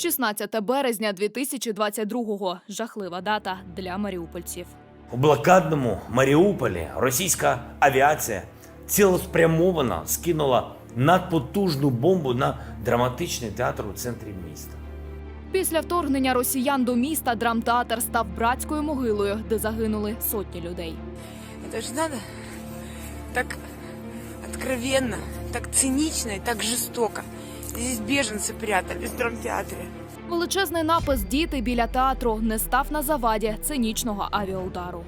16 березня 2022-го. Жахлива дата для маріупольців. У блокадному Маріуполі російська авіація цілеспрямовано скинула надпотужну бомбу на драматичний театр у центрі міста. Після вторгнення росіян до міста драмтеатр став братською могилою, де загинули сотні людей. Это же надо так откровенно, так цинично и так жестоко. Здесь беженцы прятались в драмтеатре. Величезний напис Діти біля театру не став на заваді цинічного авіаудару.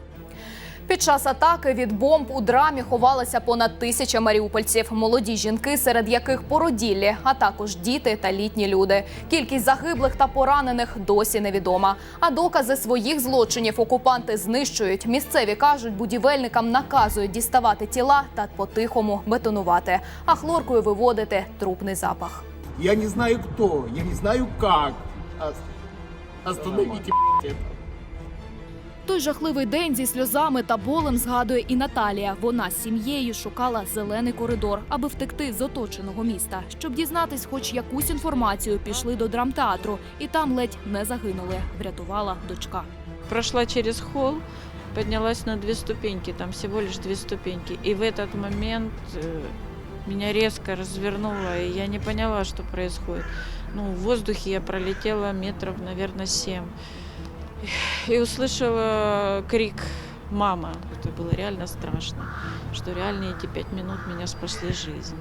Під час атаки від бомб у драмі ховалося понад тисяча маріупольців, молоді жінки, серед яких породіллі, а також діти та літні люди. Кількість загиблих та поранених досі невідома. А докази своїх злочинів окупанти знищують. Місцеві кажуть, будівельникам наказують діставати тіла та по-тихому бетонувати, а хлоркою виводити трупний запах. Я не знаю кто, я не знаю как. Ос- Остановите блядь, это. Той жахливий день зі сльозами та болем згадує і Наталія. Вона з сім'єю шукала зелений коридор, аби втекти з оточеного міста. Щоб дізнатись, хоч якусь інформацію, пішли до драмтеатру, і там ледь не загинули. Врятувала дочка. прошла через холл, поднялась на две ступеньки, там всего лишь две ступеньки. И в этот момент э, меня резко развернуло, и я не поняла, что происходит. Ну, в воздухе я пролетела метров, наверное, семь. И услышала крик «Мама!». Это было реально страшно, что реально эти пять минут меня спасли жизнь.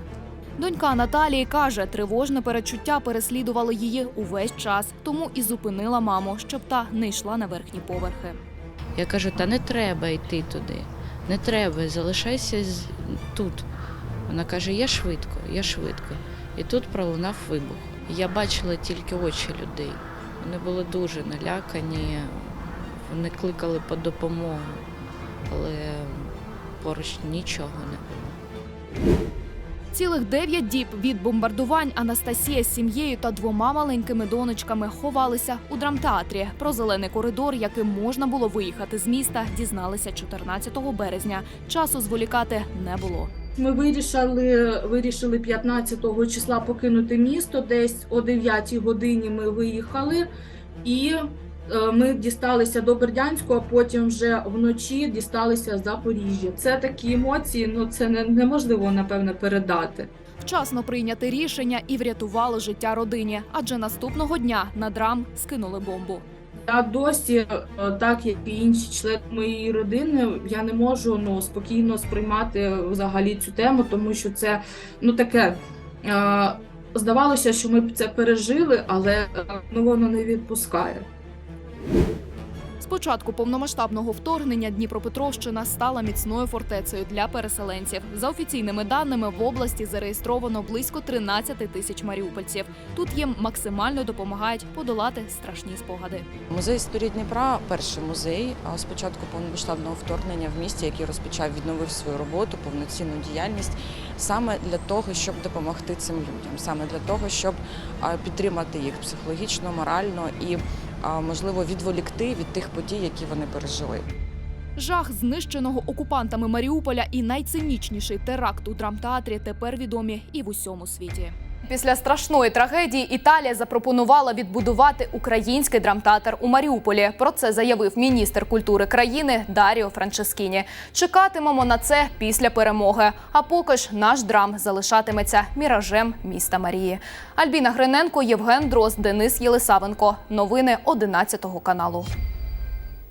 Донька Наталії каже, тривожне перечуття переслідувало її увесь час, тому і зупинила маму, щоб та не йшла на верхні поверхи. Я кажу, та не треба йти туди. Не треба, залишайся з- тут. Вона каже, я швидко, я швидко. І тут пролунав вибух. Я бачила тільки очі людей. Вони були дуже налякані, вони кликали по допомогу, але поруч нічого не було. Цілих дев'ять діб від бомбардувань Анастасія з сім'єю та двома маленькими донечками ховалися у драмтеатрі. Про зелений коридор, яким можна було виїхати з міста, дізналися 14 березня. Часу зволікати не було. Ми вирішили, вирішили 15 числа покинути місто. Десь о 9 годині ми виїхали і е, ми дісталися до Бердянську, а потім вже вночі дісталися Запоріжжя. Це такі емоції, ну це не, неможливо напевне передати. Вчасно прийняти рішення і врятувало життя родині, адже наступного дня на драм скинули бомбу. Я досі, е, так як і інші члени моєї родини, я не можу ну спокійно сприймати взагалі цю тему, тому що це ну таке. Е, здавалося, що ми б це пережили, але е, ну воно не відпускає. З початку повномасштабного вторгнення Дніпропетровщина стала міцною фортецею для переселенців. За офіційними даними в області зареєстровано близько 13 тисяч маріупольців. Тут їм максимально допомагають подолати страшні спогади. Музей історії Дніпра перший музей з початку повномасштабного вторгнення в місті, який розпочав відновив свою роботу, повноцінну діяльність саме для того, щоб допомогти цим людям, саме для того, щоб підтримати їх психологічно, морально і можливо відволікти від тих подій, які вони пережили. Жах знищеного окупантами Маріуполя і найцинічніший теракт у драмтеатрі тепер відомі і в усьому світі. Після страшної трагедії Італія запропонувала відбудувати український драмтеатр у Маріуполі. Про це заявив міністр культури країни Даріо Франческіні. Чекатимемо на це після перемоги. А поки ж наш драм залишатиметься міражем міста Марії. Альбіна Гриненко, Євген Дрозд, Денис Єлисавенко. Новини 11 каналу.